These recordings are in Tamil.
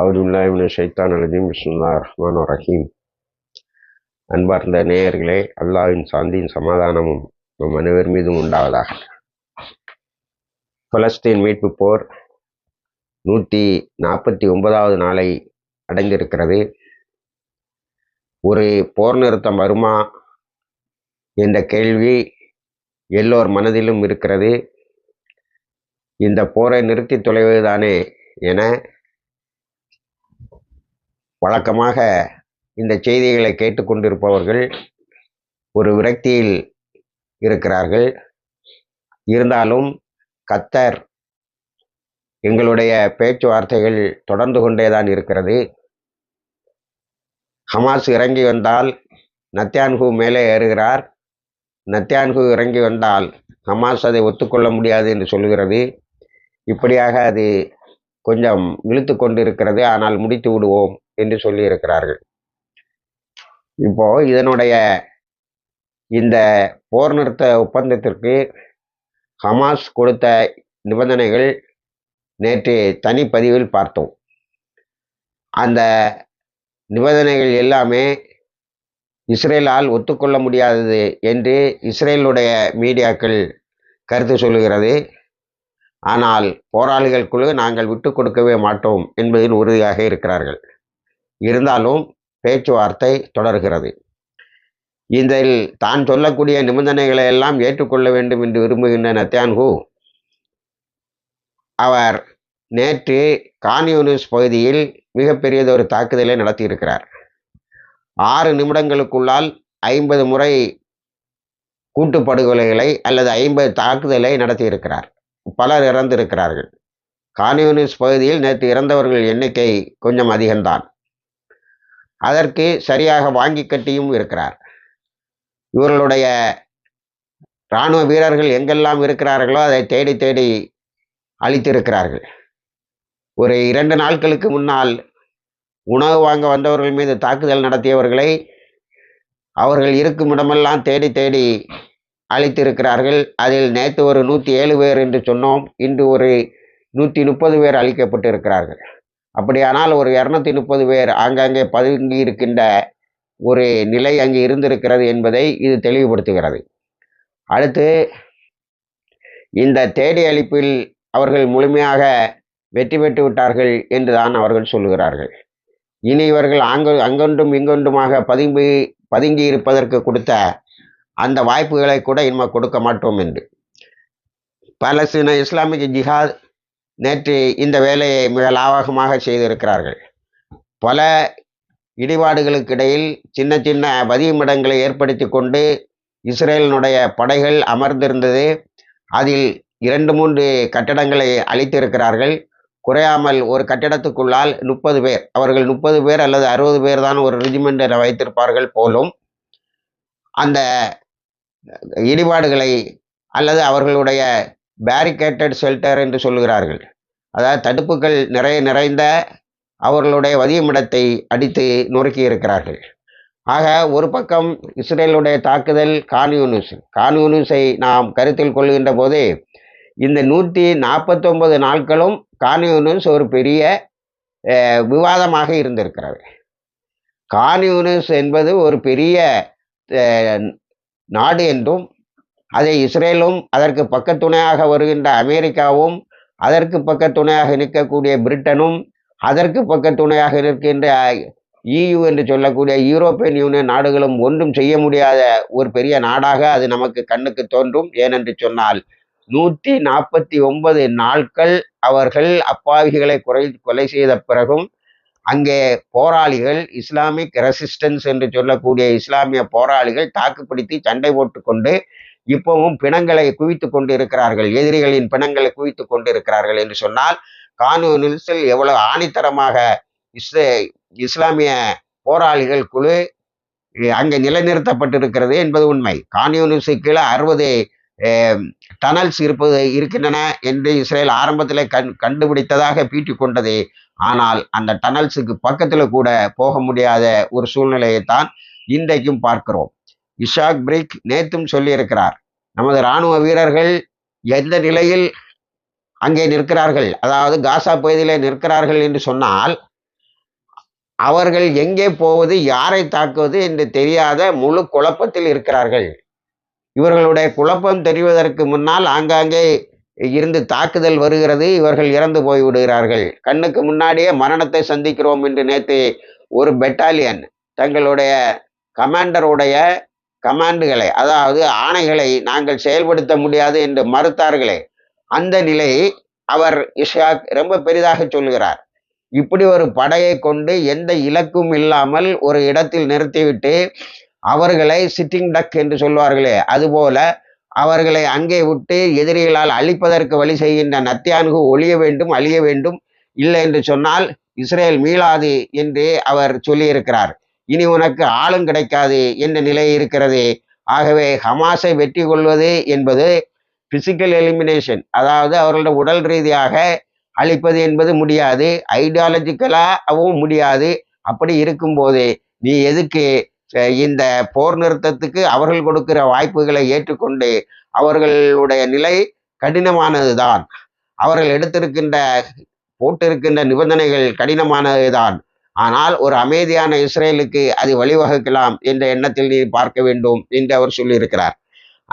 அவுதுல்லாஹிமின் ஷைத்தான் அழுதியும் பிஸ்முல்லா ரஹ்மான் ரஹீம். அன்பார்ந்த நேயர்களே அல்லாஹ்வின் சாந்தியின் சமாதானமும் நம் அனைவர் மீதும் உண்டாவதாக. பலஸ்தீன் மீட்பு போர் நூற்றி நாற்பத்தி ஒன்பதாவது நாளை அடைந்திருக்கிறது. ஒரு போர் நிறுத்தம் வருமா என்ற கேள்வி எல்லோர் மனதிலும் இருக்கிறது. இந்த போரை நிறுத்தி தொலைவதுதானே என வழக்கமாக இந்த செய்திகளை கேட்டுக்கொண்டிருப்பவர்கள் ஒரு விரக்தியில் இருக்கிறார்கள். இருந்தாலும் கத்தர் எங்களுடைய பேச்சுவார்த்தைகள் தொடர்ந்து கொண்டேதான் இருக்கிறது. ஹமாஸ் இறங்கி வந்தால் நத்தியான்கு மேலே ஏறுகிறார். நத்தியான்கு இறங்கி வந்தால் ஹமாஸ் அதை ஒத்துக்கொள்ள முடியாது என்று சொல்கிறது. இப்படியாக அது கொஞ்சம் இழுத்து கொண்டிருக்கிறது ஆனால் முடித்து விடுவோம். என்று சொல்லியிருக்கிறார்கள். இப்போ இதனுடைய இந்த போர் நிறுத்த ஒப்பந்தத்திற்கு ஹமாஸ் கொடுத்த நிபந்தனைகள் நேற்று தனிப்பதிவில் பார்த்தோம். அந்த நிபந்தனைகள் எல்லாமே இஸ்ரேலால் ஒத்துக்கொள்ள முடியாதது என்று இஸ்ரேலுடைய மீடியாக்கள் கருத்து சொல்லுகிறது. ஆனால் போராளிகள் குழு நாங்கள் விட்டு கொடுக்கவே மாட்டோம் என்பதில் உறுதியாக இருக்கிறார்கள். இருந்தாலும் பேச்சுவார்த்தை தொடர்கிறது. இதில் தான் சொல்லக்கூடிய நிபந்தனைகளை எல்லாம் ஏற்றுக்கொள்ள வேண்டும் என்று விரும்புகின்ற நத்தியான்கு அவர் நேற்று கான்யூனிஸ் பகுதியில் மிகப்பெரியதொரு தாக்குதலை நடத்தியிருக்கிறார். ஆறு நிமிடங்களுக்குள்ளால் ஐம்பது முறை கூட்டுப்படுகொலைகளை அல்லது ஐம்பது தாக்குதலை நடத்தியிருக்கிறார். பலர் இறந்திருக்கிறார்கள். கான்யூனிஸ்ட் பகுதியில் நேற்று இறந்தவர்கள் எண்ணிக்கை கொஞ்சம் அதிகம்தான். அதற்கு சரியாக வாங்கி கட்டியும் இருக்கிறார். இவர்களுடைய இராணுவ வீரர்கள் எங்கெல்லாம் இருக்கிறார்களோ அதை தேடி தேடி அழித்திருக்கிறார்கள். ஒரு இரண்டு நாட்களுக்கு முன்னால் உணவு வாங்க வந்தவர்கள் மீது தாக்குதல் நடத்தியவர்களை அவர்கள் இருக்கும் இடமெல்லாம் தேடி தேடி அழித்திருக்கிறார்கள். அதில் நேற்று ஒரு நூற்றி ஏழு பேர் என்று சொன்னோம். இன்று ஒரு நூற்றி முப்பது பேர் அழிக்கப்பட்டிருக்கிறார்கள். அப்படியானால் ஒரு இரநூத்தி முப்பது பேர் ஆங்காங்கே பதுங்கி இருக்கின்ற ஒரு நிலை அங்கே இருந்திருக்கிறது என்பதை இது தெளிவுபடுத்துகிறது. அடுத்து இந்த தேடி அளிப்பில் அவர்கள் முழுமையாக வெற்றி பெற்று விட்டார்கள் என்றுதான் அவர்கள் சொல்லுகிறார்கள். இனி இவர்கள் அங்கு அங்கொன்றும் இங்கொன்றுமாக பதுங்கி பதுங்கி இருப்பதற்கு கொடுத்த அந்த வாய்ப்புகளை கூட இனிமே கொடுக்க மாட்டோம் என்று. பலஸ்தீன இஸ்லாமிக் ஜிஹாத் நேற்று இந்த வேலையை மிக லாவகமாக செய்திருக்கிறார்கள். பல இடிபாடுகளுக்கு இடையில் சின்ன சின்ன வதியமிடங்களை ஏற்படுத்தி கொண்டு இஸ்ரேலினுடைய படைகள் அமர்ந்திருந்தது. அதில் இரண்டு மூன்று கட்டடங்களை அழித்திருக்கிறார்கள். குறையாமல் ஒரு கட்டிடத்துக்குள்ளால் முப்பது பேர் அவர்கள் முப்பது பேர் அல்லது அறுபது பேர் தான் ஒரு ரெஜிமெண்ட் என வைத்திருப்பார்கள் போலும். அந்த இடிபாடுகளை அல்லது அவர்களுடைய பேரிகேட்டட் ஷெல்டர் என்று சொல்லுகிறார்கள். அதாவது தடுப்புகள் நிறைய நிறைந்த அவர்களுடைய வதியமிடத்தை அடித்து நொறுக்கி இருக்கிறார்கள். ஆக ஒரு பக்கம் இஸ்ரேலுடைய தாக்குதல் கான்யூனிஸ் கான்யூனிஸை நாம் கருத்தில் கொள்கின்ற போது இந்த நூற்றி நாற்பத்தொன்பது நாட்களும் கான்யூனிஸ் ஒரு பெரிய விவாதமாக இருந்திருக்கிறது. கான்யூனிஸ் என்பது ஒரு பெரிய நாடு என்றும் அதை இஸ்ரேலும் அதற்கு பக்கத்துணையாக வருகின்ற அமெரிக்காவும் அதற்கு பக்கத்துணையாக நிற்கக்கூடிய பிரிட்டனும் அதற்கு பக்கத்துணையாக நிற்கின்ற இயு என்று சொல்லக்கூடிய யூரோப்பியன் யூனியன் நாடுகளும் ஒன்றும் செய்ய முடியாத ஒரு பெரிய நாடாக அது நமக்கு கண்ணுக்கு தோன்றும். ஏனென்று சொன்னால் நூற்றி நாற்பத்தி ஒன்பது நாட்கள் அவர்கள் அப்பாவிகளை குறை கொலை செய்த பிறகும் அங்கே போராளிகள் இஸ்லாமிக் ரெசிஸ்டன்ஸ் என்று சொல்லக்கூடிய இஸ்லாமிய போராளிகள் தாக்குப்பிடித்து சண்டை போட்டுக்கொண்டு இப்பவும் பிணங்களை குவித்து கொண்டு இருக்கிறார்கள் எதிரிகளின் பிணங்களை குவித்து கொண்டு இருக்கிறார்கள் என்று சொன்னால் கானூனில் எவ்வளவு ஆணித்தரமாக இஸ்ரே இஸ்லாமிய போராளிகள் குழு அங்கே நிலைநிறுத்தப்பட்டிருக்கிறது என்பது உண்மை. கான்யூனிஸு கீழே அறுபது டனல்ஸ் இருப்பது இருக்கின்றன என்று இஸ்ரேல் ஆரம்பத்தில் கண் கண்டுபிடித்ததாக பீட்டி கொண்டது. ஆனால் அந்த டனல்ஸுக்கு பக்கத்தில் கூட போக முடியாத ஒரு சூழ்நிலையைத்தான் இன்றைக்கும் பார்க்கிறோம். இஷாக் பிரிக் நேத்தும் சொல்லியிருக்கிறார் நமது இராணுவ வீரர்கள் எந்த நிலையில் அங்கே நிற்கிறார்கள்? அதாவது காசா பகுதியிலே நிற்கிறார்கள் என்று சொன்னால் அவர்கள் எங்கே போவது யாரை தாக்குவது என்று தெரியாத முழு குழப்பத்தில் இருக்கிறார்கள். இவர்களுடைய குழப்பம் தெரிவதற்கு முன்னால் ஆங்காங்கே இருந்து தாக்குதல் வருகிறது இவர்கள் இறந்து போய் விடுகிறார்கள். கண்ணுக்கு முன்னாடியே மரணத்தை சந்திக்கிறோம் என்று நேற்று ஒரு பெட்டாலியன் தங்களுடைய கமாண்டருடைய கமாண்டுகளை அதாவது ஆணைகளை நாங்கள் செயல்படுத்த முடியாது என்று மறுத்தார்களே அந்த நிலையை அவர் இஷாக் ரொம்ப பெரிதாக சொல்லுகிறார். இப்படி ஒரு படையை கொண்டு எந்த இலக்கும் இல்லாமல் ஒரு இடத்தில் நிறுத்திவிட்டு அவர்களை சிட்டிங் டக் என்று சொல்வார்களே அதுபோல அவர்களை அங்கே விட்டு எதிரிகளால் அழிப்பதற்கு வழி செய்கின்ற நத்தியான்கு ஒழிய வேண்டும் அழிய வேண்டும் இல்லை என்று சொன்னால் இஸ்ரேல் மீளாது என்று அவர் சொல்லியிருக்கிறார். இனி உனக்கு ஆளும் கிடைக்காது என்ற நிலை இருக்கிறது. ஆகவே ஹமாஸை வெற்றி கொள்வது என்பது பிசிக்கல் எலிமினேஷன் அதாவது அவர்களோட உடல் ரீதியாக அழிப்பது என்பது முடியாது. ஐடியாலஜிக்கலாகவும் முடியாது. அப்படி இருக்கும்போது நீ எதுக்கு இந்த போர் நிறுத்தத்துக்கு அவர்கள் கொடுக்கிற வாய்ப்புகளை ஏற்றுக்கொண்டு அவர்களுடைய நிலை கடினமானதுதான். அவர்கள் எடுத்திருக்கின்ற போட்டிருக்கின்ற நிபந்தனைகள் கடினமானதுதான். ஆனால் ஒரு அமைதியான இஸ்ரேலுக்கு அது வழிவகுக்கலாம் என்ற எண்ணத்தில் நீ பார்க்க வேண்டும் என்று அவர் சொல்லியிருக்கிறார்.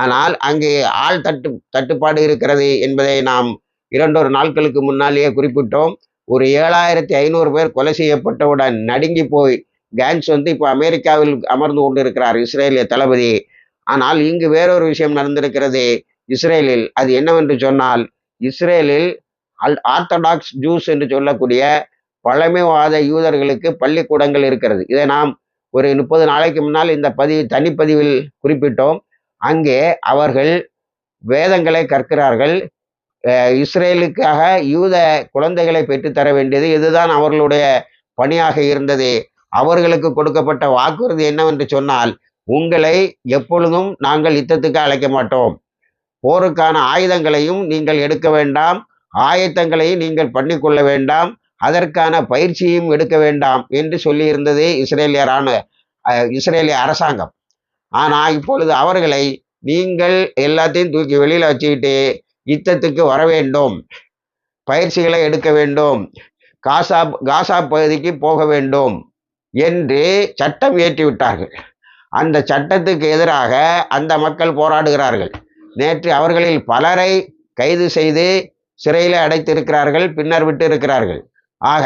ஆனால் அங்கே ஆள் தட்டு தட்டுப்பாடு இருக்கிறது என்பதை நாம் இரண்டொரு நாட்களுக்கு முன்னாலேயே குறிப்பிட்டோம். ஒரு ஏழாயிரத்தி ஐநூறு பேர் கொலை செய்யப்பட்டவுடன் நடுங்கி போய் கேன்ஸ் வந்து இப்போ அமெரிக்காவில் அமர்ந்து கொண்டிருக்கிறார் இஸ்ரேலிய தளபதி. ஆனால் இங்கு வேறொரு விஷயம் நடந்திருக்கிறது. இஸ்ரேலில் அது என்னவென்று சொன்னால் இஸ்ரேலில் அல் ஆர்த்தடாக்ஸ் ஜூஸ் என்று சொல்லக்கூடிய பழமைவாத யூதர்களுக்கு பள்ளிக்கூடங்கள் இருக்கிறது. இதை நாம் ஒரு முப்பது நாளைக்கு முன்னால் இந்த பதிவு தனிப்பதிவில் குறிப்பிட்டோம். அங்கே அவர்கள் வேதங்களை கற்கிறார்கள். இஸ்ரேலுக்காக யூத குழந்தைகளை பெற்றுத்தர வேண்டியது இதுதான் அவர்களுடைய பணியாக இருந்தது. அவர்களுக்கு கொடுக்கப்பட்ட வாக்குறுதி என்னவென்று சொன்னால் உங்களை எப்பொழுதும் நாங்கள் யுத்தத்துக்கு அழைக்க மாட்டோம். போருக்கான ஆயுதங்களையும் நீங்கள் எடுக்க வேண்டாம். ஆயத்தங்களையும் நீங்கள் பண்ணிக்கொள்ள வேண்டாம். அதற்கான பயிற்சியும் எடுக்க வேண்டாம் என்று சொல்லியிருந்தது இஸ்ரேலிய ராணுவ இஸ்ரேலிய அரசாங்கம். ஆனால் இப்பொழுது அவர்களை நீங்கள் எல்லாத்தையும் தூக்கி வெளியில் வச்சுக்கிட்டு யுத்தத்துக்கு வர வேண்டும். பயிற்சிகளை எடுக்க வேண்டும். காசா காசா பகுதிக்கு போக வேண்டும் என்று சட்டம் இயற்றி விட்டார்கள் அந்த சட்டத்துக்கு எதிராக அந்த மக்கள் போராடுகிறார்கள். நேற்று அவர்களில் பலரை கைது செய்து சிறையில் அடைத்திருக்கிறார்கள் பின்னர் விட்டு இருக்கிறார்கள் ஆக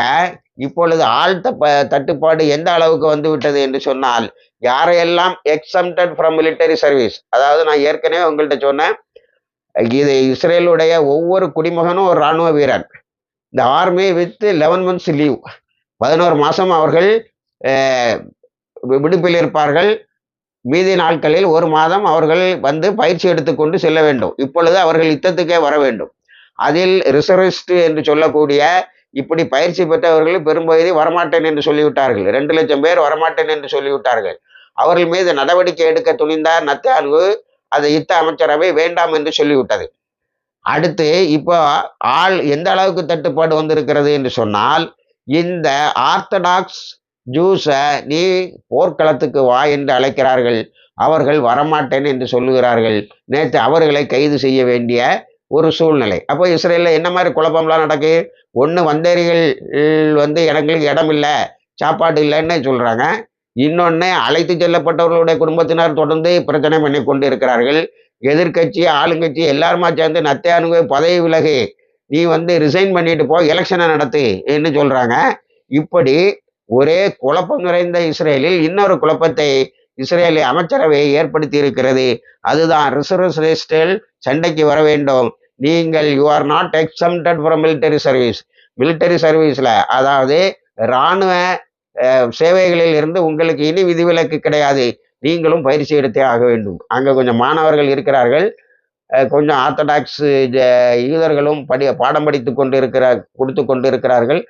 இப்பொழுது ஆழ்த்த ப தட்டுப்பாடு எந்த அளவுக்கு வந்து விட்டது என்று சொன்னால் யாரையெல்லாம் எக்ஸம்டட் ஃப்ரம் மிலிட்டரி சர்வீஸ் அதாவது நான் ஏற்கனவே உங்கள்கிட்ட சொன்னேன் இது இஸ்ரேலுடைய ஒவ்வொரு குடிமகனும் ஒரு இராணுவ வீரன் இந்த army with eleven months leave பதினோரு மாதம் அவர்கள் வி- விடுப்பில் இருப்பார்கள். மீதி நாட்களில் ஒரு மாதம் அவர்கள் வந்து பயிற்சி எடுத்துக்கொண்டு செல்ல வேண்டும். இப்பொழுது அவர்கள் யுத்தத்துக்கே வர வேண்டும். அதில் ரிசர்விஸ்ட் என்று சொல்லக்கூடிய இப்படி பயிற்சி பெற்றவர்கள் பெரும்பகுதி வரமாட்டேன் என்று சொல்லிவிட்டார்கள். ரெண்டு லட்சம் பேர் வரமாட்டேன் என்று சொல்லிவிட்டார்கள். அவர்கள் மீது நடவடிக்கை எடுக்க துணிந்தார் நத்தாழ்வு அதை யுத்த அமைச்சரவை வேண்டாம் என்று சொல்லிவிட்டது. அடுத்து இப்போ ஆள் எந்த அளவுக்கு தட்டுப்பாடு வந்திருக்கிறது என்று சொன்னால் இந்த ஆர்த்தடாக்ஸ் ஜூஸை நீ போர்க்களத்துக்கு வா என்று அழைக்கிறார்கள். அவர்கள் வரமாட்டேன் என்று சொல்லுகிறார்கள். நேற்று அவர்களை கைது செய்ய வேண்டிய ஒரு சூழ்நிலை. அப்போ இஸ்ரேலில் என்ன மாதிரி குழப்பம்லாம் நடக்கு? ஒன்று வந்தேரிகள் வந்து இடங்களுக்கு இடம் இல்லை சாப்பாடு இல்லைன்னு சொல்கிறாங்க இன்னொன்று அழைத்து செல்லப்பட்டவர்களுடைய குடும்பத்தினர் தொடர்ந்து பிரச்சனை பண்ணி கொண்டு இருக்கிறார்கள் எதிர்க்கட்சி ஆளுங்கட்சி எல்லாருமா சேர்ந்து நத்தையானுக்கு பதவி விலகு நீ வந்து ரிசைன் பண்ணிட்டு போ எலெக்ஷனை நடத்து என்று சொல்கிறாங்க இப்படி ஒரே குழப்பம் நிறைந்த இஸ்ரேலில் இன்னொரு குழப்பத்தை இஸ்ரேலி அமைச்சரவை ஏற்படுத்தி இருக்கிறது. அதுதான் ரிசர்வ் சண்டைக்கு வர வேண்டும். நீங்கள் you are not exempted from military service military சர்வீஸில் அதாவது இராணுவ சேவைகளில் இருந்து உங்களுக்கு இனி விதிவிலக்கு கிடையாது. நீங்களும் பயிற்சி எடுத்தே ஆக வேண்டும். அங்கே கொஞ்சம் மாணவர்கள் இருக்கிறார்கள். கொஞ்சம் ஆர்த்தடாக்ஸ் யூதர்களும் படி பாடம் படித்து கொண்டு இருக்கிற கொடுத்து கொண்டு இருக்கிறார்கள்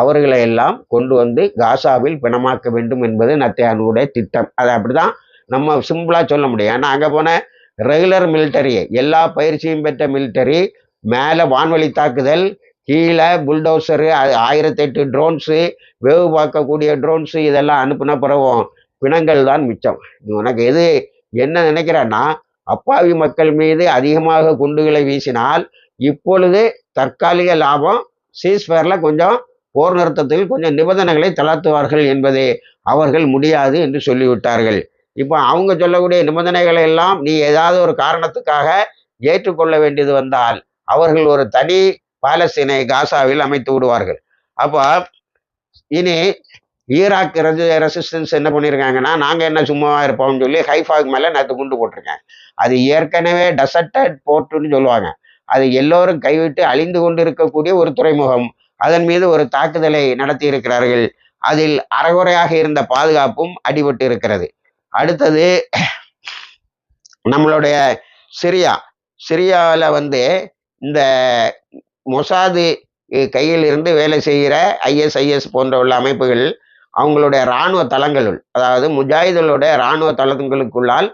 அவர்களை எல்லாம் கொண்டு வந்து காசாவில் பிணமாக்க வேண்டும் என்பது நத்தையானுடைய திட்டம். அது அப்படிதான் நம்ம சிம்பிளாக சொல்ல முடியும். ஏன்னா அங்கே போன ரெகுலர் மிலிட்டரி எல்லா பயிற்சியும் பெற்ற மிலிட்டரி மேலே வான்வழி தாக்குதல் கீழே புல்டோசரு ஆயிரத்தெட்டு ட்ரோன்ஸு வேவு பார்க்கக்கூடிய ட்ரோன்ஸு இதெல்லாம் அனுப்புன பிறவும் பிணங்கள் தான் மிச்சம். உனக்கு எது என்ன நினைக்கிறேன்னா அப்பாவி மக்கள் மீது அதிகமாக குண்டுகளை வீசினால் இப்பொழுது தற்காலிக லாபம் சீஸ்ஃபேரில் கொஞ்சம் போர் நிறுத்தத்தில் கொஞ்சம் நிபந்தனைகளை தளர்த்துவார்கள் என்பது அவர்கள் முடியாது என்று சொல்லிவிட்டார்கள். இப்போ அவங்க சொல்லக்கூடிய நிபந்தனைகளை எல்லாம் நீ ஏதாவது ஒரு காரணத்துக்காக ஏற்றுக்கொள்ள வேண்டியது வந்தால் அவர்கள் ஒரு தனி பாலஸ்தீனை காசாவில் அமைத்து விடுவார்கள். அப்போ இனி ஈராக் ரெசிஸ்டன்ஸ் என்ன பண்ணியிருக்காங்கன்னா நாங்கள் என்ன சும்மாவாக இருப்போம்னு சொல்லி ஹைஃபாக் மேலே நேற்று குண்டு போட்டிருக்கேன் அது ஏற்கனவே டெசர்டட் போர்ட்டுன்னு சொல்லுவாங்க. அது எல்லோரும் கைவிட்டு அழிந்து கொண்டு இருக்கக்கூடிய ஒரு துறைமுகம். அதன் மீது ஒரு தாக்குதலை நடத்தி இருக்கிறார்கள் அதில் அறகுறையாக இருந்த பாதுகாப்பும் அடிபட்டு இருக்கிறது அடுத்தது நம்மளுடைய சிரியா. சிரியாவில் வந்து இந்த மொசாது கையில் இருந்து வேலை செய்கிற ஐஎஸ்ஐஎஸ் போன்ற உள்ள அமைப்புகள் அவங்களுடைய இராணுவ தளங்களுள் அதாவது முஜாஹிதுகளுடைய இராணுவ தளங்களுக்குள்ளால்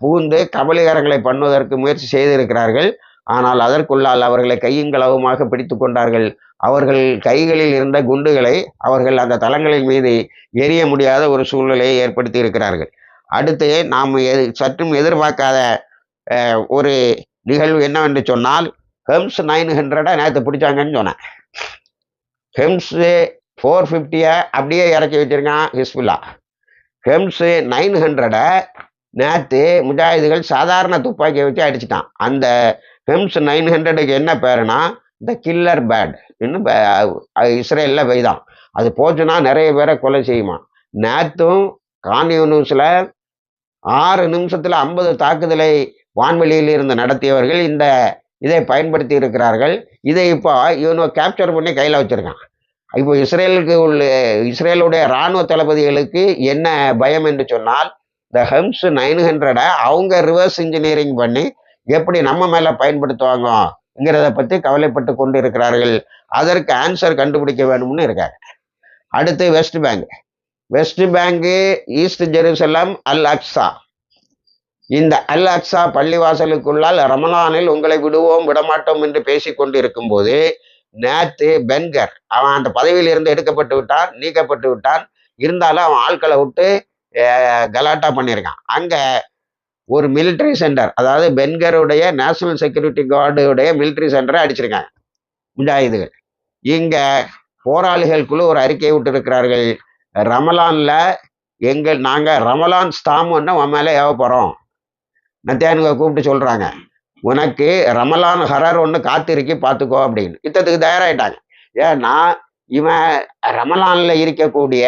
புகுந்து கபலிகரங்களை பண்ணுவதற்கு முயற்சி செய்திருக்கிறார்கள். ஆனால் அதற்குள்ளால் அவர்களை கையும் களவுமாக பிடித்து கொண்டார்கள். அவர்கள் கைகளில் இருந்த குண்டுகளை அவர்கள் அந்த தளங்களின் மீது எரிய முடியாத ஒரு சூழ்நிலையை ஏற்படுத்தி இருக்கிறார்கள். அடுத்து நாம் எது சற்றும் எதிர்பார்க்காத ஒரு நிகழ்வு என்னவென்று சொன்னால் ஹெம்ஸ் நைன் ஹண்ட்ரடை நேற்று பிடிச்சாங்கன்னு சொன்னேன். ஹெம்ஸு ஃபோர் ஃபிஃப்டியை அப்படியே இறக்கி வச்சுருக்கான் ஹிஸ்புல்லா. ஹெம்ஸு நைன் ஹண்ட்ரடை நேற்று முஜாஹிதுகள் சாதாரண துப்பாக்கியை வச்சு அடிச்சிட்டான். அந்த ஹெம்ஸ் நைன் ஹண்ட்ரடுக்கு என்ன பேருனா த கில்லர் பேட் இன்னும் இஸ்ரேலில் பெய்தான். அது போச்சுன்னா நிறைய பேரை கொலை செய்யுமா? நேற்றும் கான்யூனியூஸில் ஆறு நிமிஷத்தில் ஐம்பது தாக்குதலை வான்வெளியில் இருந்து நடத்தியவர்கள் இந்த இதை பயன்படுத்தி இருக்கிறார்கள். இதை இப்போ இவனை கேப்சர் பண்ணி கையில் வச்சுருக்கான் இப்போ இஸ்ரேலுக்கு உள்ள இஸ்ரேலுடைய இராணுவ தளபதிகளுக்கு என்ன பயம் என்று சொன்னால் இந்த ஹெம்ஸ் நைன் ஹண்ட்ரடை அவங்க ரிவர்ஸ் இன்ஜினியரிங் பண்ணி எப்படி நம்ம மேலே பயன்படுத்துவாங்கங்கிறத பற்றி கவலைப்பட்டு கொண்டு இருக்கிறார்கள் அதற்கு ஆன்சர் கண்டுபிடிக்க வேணும்னு இருக்காங்க. அடுத்து West Bank West Bank East Jerusalem Al Aqsa இந்த அல் அக்ஸா பள்ளிவாசலுக்குள்ளால் ரமலானில் உங்களை விடுவோம் விடமாட்டோம் என்று பேசி கொண்டு இருக்கும்போது நேத்து பென்கர் அவன் அந்த பதவியில் இருந்து எடுக்கப்பட்டு விட்டான் நீக்கப்பட்டு விட்டான். இருந்தாலும் அவன் ஆட்களை விட்டு கலாட்டா பண்ணியிருக்கான். அங்கே ஒரு மிலிட்ரி சென்டர் அதாவது பென்கருடைய நேஷனல் செக்யூரிட்டி கார்டுடைய மிலிட்ரி சென்டரை அடிச்சிருக்காங்க. முஜாஹிதுகள் இங்கே போராளிகள் குழு ஒரு அறிக்கையை விட்டுருக்கிறார்கள். ரமலானில் எங்கள் நாங்கள் ரமலான் ஸ்தாம் ஒன்று உன் மேலே ஏவப்படுறோம் போறோம். நத்தியானுங்க கூப்பிட்டு சொல்கிறாங்க உனக்கு ரமலான் ஹரர் ஒன்று காத்திருக்கி பார்த்துக்கோ அப்படின்னு. யுத்தத்துக்கு தயாராகிட்டாங்க ஏன்னா இவன் ரமலானில் இருக்கக்கூடிய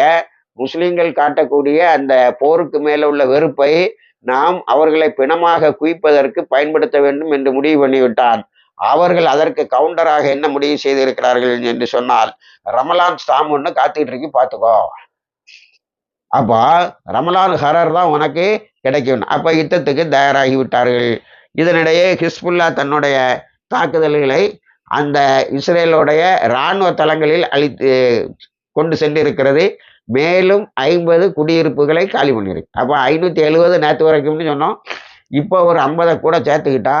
முஸ்லீம்கள் காட்டக்கூடிய அந்த போருக்கு மேலே உள்ள வெறுப்பை நாம் அவர்களை பிணமாக குவிப்பதற்கு பயன்படுத்த வேண்டும் என்று முடிவு பண்ணிவிட்டான் அவர்கள் அதற்கு கவுண்டராக என்ன முடிவு செய்திருக்கிறார்கள் என்று சொன்னால் ரமலான் ஸ்டாம் ஒன்று காத்துக்கிட்டு இருக்கு பார்த்துக்கோ அப்போ ரமலான் ஹரர் தான் உனக்கு கிடைக்கும். அப்போ யுத்தத்துக்கு தயாராகி விட்டார்கள். இதனிடையே ஹிஸ்புல்லா தன்னுடைய தாக்குதல்களை அந்த இஸ்ரேலுடைய இராணுவ தளங்களில் அழித்து கொண்டு சென்றிருக்கிறது. மேலும் ஐம்பது குடியிருப்புகளை காலி பண்ணியிருக்கு அப்போ ஐநூற்றி எழுபது நேற்று வரைக்கும்னு சொன்னோம். இப்போ ஒரு ஐம்பதை கூட சேர்த்துக்கிட்டா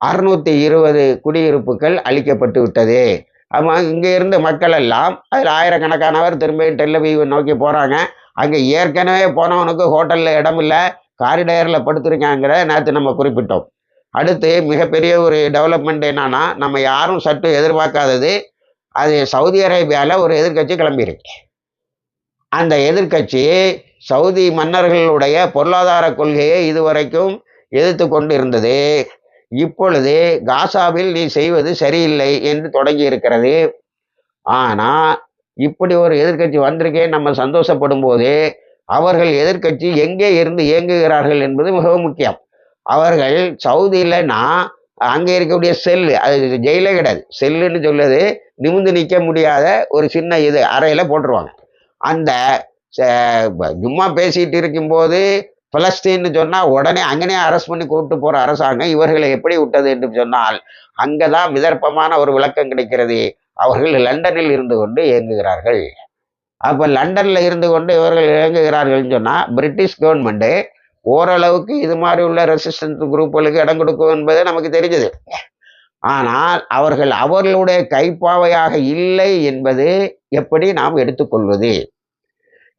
அறுநூத்தி இருபது குடியிருப்புகள் அழிக்கப்பட்டு விட்டது. ஆமாம் இங்கே இருந்த மக்கள் எல்லாம் அதில் ஆயிரக்கணக்கானவர் திரும்ப டெல்லவீவை நோக்கி போகிறாங்க அங்கே ஏற்கனவே போனவனுக்கு ஹோட்டலில் இடம் இல்லை காரிடயரில் படுத்திருக்காங்கிற நேற்று நம்ம குறிப்பிட்டோம். அடுத்து மிகப்பெரிய ஒரு டெவலப்மெண்ட் என்னன்னா நம்ம யாரும் சற்று எதிர்பார்க்காதது அது சவுதி அரேபியாவில் ஒரு எதிர்க்கட்சி கிளம்பியிருக்கு. அந்த எதிர்க்கட்சி சவுதி மன்னர்களுடைய பொருளாதார கொள்கையை இதுவரைக்கும் எதிர்த்து கொண்டு இருந்தது இப்பொழுது காசாவில் நீ செய்வது சரியில்லை என்று தொடங்கி இருக்கிறது ஆனால் இப்படி ஒரு எதிர்க்கட்சி வந்திருக்கே நம்ம சந்தோஷப்படும் போது அவர்கள் எதிர்க்கட்சி எங்கே இருந்து இயங்குகிறார்கள் என்பது மிகவும் முக்கியம். அவர்கள் சவுதியிலனா அங்கே இருக்கக்கூடிய செல்லு அது ஜெயிலே கிடையாது. செல்லுன்னு சொல்லுது நிமிந்து நிற்க முடியாத ஒரு சின்ன இது அறையில் போட்டுருவாங்க. அந்த சும்மா பேசிட்டு இருக்கும்போது பலஸ்தீன்னு சொன்னால் உடனே அங்கனே அரெஸ்ட் பண்ணி கூப்பிட்டு போகிற அரசாங்கம் இவர்களை எப்படி விட்டது என்று சொன்னால் அங்கே தான் விதர்ப்பமான ஒரு விளக்கம் கிடைக்கிறது. அவர்கள் லண்டனில் இருந்து கொண்டு இயங்குகிறார்கள். அப்போ லண்டனில் இருந்து கொண்டு இவர்கள் இயங்குகிறார்கள்னு சொன்னால் பிரிட்டிஷ் கவர்மெண்ட்டு ஓரளவுக்கு இது மாதிரி உள்ள ரெசிஸ்டன்ஸ் குரூப்புகளுக்கு இடம் கொடுக்கும் என்பது நமக்கு தெரிஞ்சது. ஆனால் அவர்கள் அவர்களுடைய கைப்பாவையாக இல்லை என்பது எப்படி நாம் எடுத்துக்கொள்வது?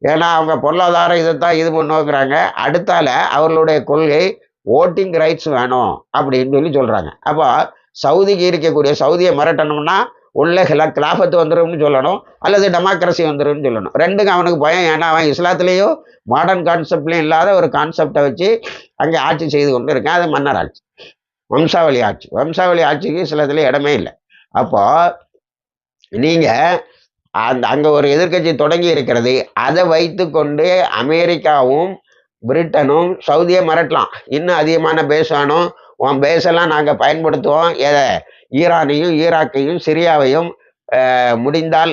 ஏன்னா அவங்க பொருளாதார இதைத்தான் இது முன்னோக்குறாங்க அடுத்தால அவர்களுடைய கொள்கை ஓட்டிங் ரைட்ஸ் வேணும் அப்படின்னு சொல்லி சொல்கிறாங்க அப்போ சவுதிக்கு இருக்கக்கூடிய சவுதியை மிரட்டணும்னா உள்ள ஹிலா கிலாஃபத்து வந்துடும்னு சொல்லணும். அல்லது டெமோக்ரஸி வந்துடும்னு சொல்லணும். ரெண்டுக்கும் அவனுக்கு பயம். ஏன்னா அவன் இஸ்லாத்துலேயும் மாடர்ன் கான்செப்ட்லேயும் இல்லாத ஒரு கான்செப்டை வச்சு அங்கே ஆட்சி செய்து கொண்டு இருக்கேன் அது மன்னர் ஆட்சி. வம்சாவளி ஆட்சி. வம்சாவளி ஆட்சிக்கு இஸ்லாத்துல இடமே இல்லை. அப்போ நீங்கள் அந்த அங்கே ஒரு எதிர்க்கட்சி தொடங்கி இருக்கிறது அதை வைத்து கொண்டு அமெரிக்காவும் பிரிட்டனும் சவுதியை மிரட்டலாம். இன்னும் அதிகமான பேஸ் வேணும். உன் பேஸெல்லாம் நாங்கள் பயன்படுத்துவோம். எதை? ஈரானையும் ஈராக்கையும் சிரியாவையும் முடிந்தால்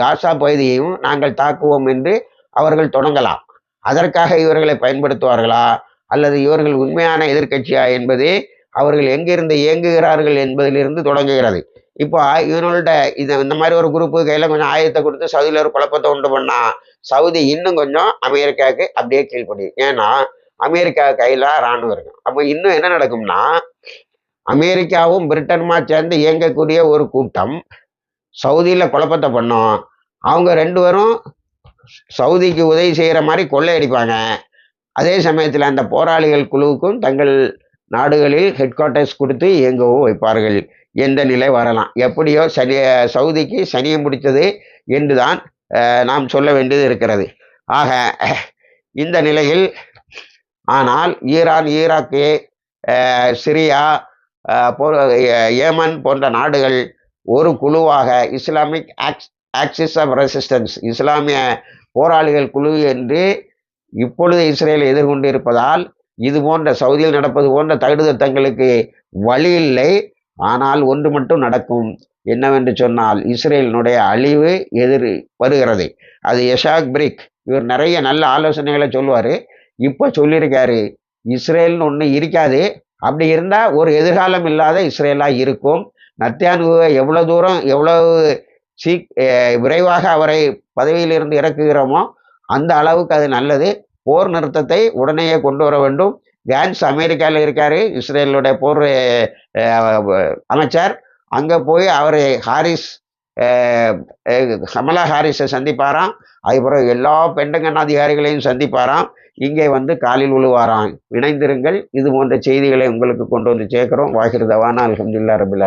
காசா பகுதியையும் நாங்கள் தாக்குவோம் என்று அவர்கள் தொடங்கலாம். அதற்காக இவர்களை பயன்படுத்துவார்களா? அல்லது இவர்கள் உண்மையான எதிர்க்கட்சியா என்பது அவர்கள் எங்கிருந்து இயங்குகிறார்கள் என்பதிலிருந்து தொடங்குகிறது. இப்போ இவர்கள்ட்ட இது இந்த மாதிரி ஒரு குரூப்பு கையில் கொஞ்சம் ஆயத்தை கொடுத்து சவுதியில் ஒரு குழப்பத்தை உண்டு பண்ணா சவுதி இன்னும் கொஞ்சம் அமெரிக்காவுக்கு அப்படியே கீழ்ப்படியும் ஏன்னா அமெரிக்கா கையில் இராணுவம் இருக்கும் அப்போ இன்னும் என்ன நடக்கும்னா அமெரிக்காவும் பிரிட்டனுமா சேர்ந்து இயங்கக்கூடிய ஒரு கூட்டம் சவுதியில் குழப்பத்தை பண்ணோம். அவங்க ரெண்டு பேரும் சவுதிக்கு உதவி செய்கிற மாதிரி கொள்ளையடிப்பாங்க. அதே சமயத்தில் அந்த போராளிகள் குழுவுக்கும் தங்கள் நாடுகளில் ஹெட் குவார்ட்டர்ஸ் கொடுத்து இயங்கவும் வைப்பார்கள். எந்த நிலை வரலாம்? எப்படியோ சனி சவுதிக்கு சனியை முடித்தது என்று தான் நாம் சொல்ல வேண்டியது இருக்கிறது. ஆக இந்த நிலையில் ஆனால் ஈரான் ஈராக்கு சிரியா போ ஏமன் போன்ற நாடுகள் ஒரு குழுவாக Islamic ax axis of resistance இஸ்லாமிய போராளிகள் குழு என்று இப்பொழுது இஸ்ரேல் எதிர்கொண்டு இருப்பதால் இது போன்ற சவுதியில் நடப்பது போன்ற தகுதித்தங்களுக்கு வழி இல்லை. ஆனால் ஒன்று மட்டும் நடக்கும். என்னவென்று சொன்னால் இஸ்ரேலினுடைய அழிவு எதிர் வருகிறது. அது யஷாக் பிரிக். இவர் நிறைய நல்ல ஆலோசனைகளை சொல்லுவார். இப்போ சொல்லியிருக்காரு இஸ்ரேல்னு ஒன்று இருக்காது. அப்படி இருந்தால் ஒரு எதிர்காலம் இல்லாத இஸ்ரேலாக இருக்கும். நத்தியானுவை எவ்வளோ தூரம் எவ்வளவு சீ விரைவாக அவரை பதவியிலிருந்து இறக்குகிறோமோ அந்த அளவுக்கு அது நல்லது. போர் நிறுத்தத்தை உடனேயே கொண்டு வர வேண்டும். கேன்ஸ் அமெரிக்காவில் இருக்கார் இஸ்ரேலுடைய போர் அமைச்சர். அங்கே போய் அவர் ஹாரிஸ் கமலா ஹாரிஸை சந்திப்பாராம். அதுக்கப்புறம் எல்லா பெண்டகன் அதிகாரிகளையும் சந்திப்பாராம். இங்கே வந்து காலில் விழுவாராம். இணைந்திருங்கள். இது போன்ற செய்திகளை உங்களுக்கு கொண்டு வந்து சேர்க்கிறோம். வாகிருதவானா அலமதுல்லா ரபிலால்